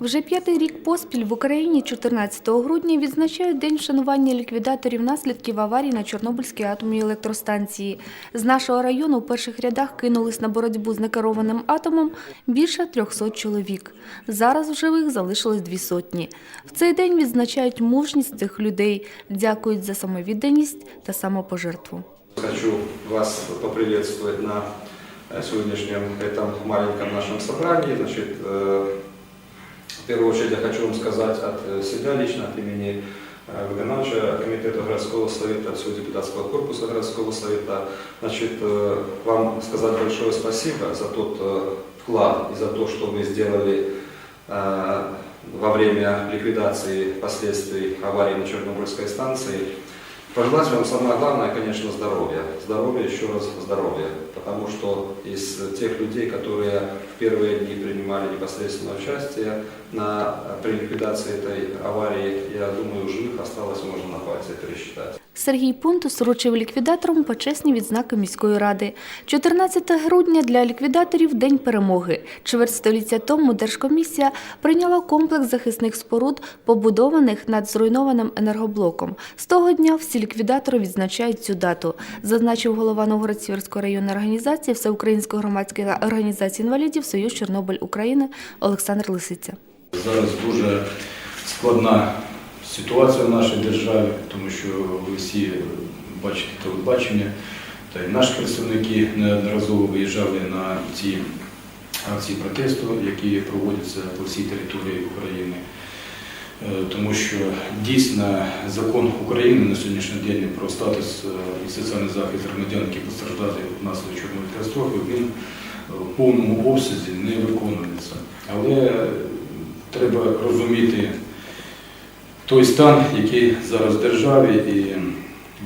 Вже п'ятий рік поспіль в Україні 14 грудня відзначають День вшанування ліквідаторів наслідків аварії на Чорнобильській атомній електростанції. З нашого району у перших рядах кинулись на боротьбу з некерованим атомом більше 300 чоловік. Зараз в живих залишилось дві сотні. В цей день відзначають мужність цих людей, дякують за самовідданість та самопожертву. Хочу вас поприветствовать на э, сегодняшнем этом маленьком нашем собрании. Значит, э, в первую очередь я хочу вам сказать от э, себя лично, от имени э, Выгонача комитета городского совета, от всего депутатского корпуса городского совета, значит, э, вам сказать большое спасибо за тот вклад и за то, что вы сделали во время ликвидации последствий аварии на Чернобыльской станции. Пожелать вам самое главное, конечно, здоровья. Здоровья, еще раз здоровья. Потому что из тех людей, которые в первые дни принимали непосредственное участие на, при ликвидации этой аварии, я думаю, живых осталось, можно на пальцах пересчитать. Сергій Пунтус вручив ліквідаторам почесні відзнаки міської ради. 14 грудня для ліквідаторів День перемоги. Чверть століття тому Держкомісія прийняла комплекс захисних споруд, побудованих над зруйнованим енергоблоком. З того дня всі ліквідатори відзначають цю дату, зазначив голова Новгород-Сіверської районної організації Всеукраїнської громадської організації інвалідів Союз Чорнобиль України Олександр Лисиця. Зараз дуже складна ситуація в нашій державі, тому що ви всі бачите телебачення, та й наші представники неодноразово виїжджали на ці акції протесту, які проводяться по всій території України. Е, Тому що дійсно закон України на сьогоднішній день про статус е, і соціальний захист громадян, які постраждали внаслідок чорної катастрофи, він в повному обсязі не виконується. Але треба розуміти той стан, який зараз в державі, і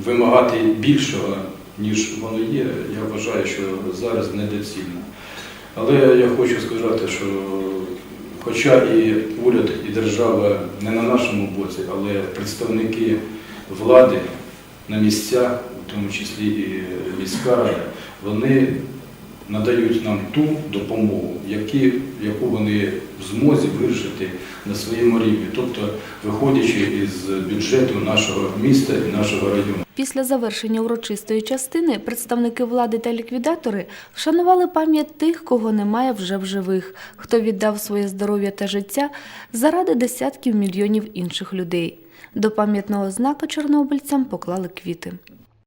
вимагати більшого, ніж воно є, я вважаю, що зараз недоцільно. Але я хочу сказати, що хоча і уряд, і держава не на нашому боці, але представники влади на місцях, в тому числі і міська рада, вони надають нам ту допомогу, яку вони в змозі вирішити на своєму рівні, тобто виходячи із бюджету нашого міста і нашого району. Після завершення урочистої частини представники влади та ліквідатори вшанували пам'ять тих, кого немає вже в живих, хто віддав своє здоров'я та життя заради десятків мільйонів інших людей. До пам'ятного знака чорнобильцям поклали квіти.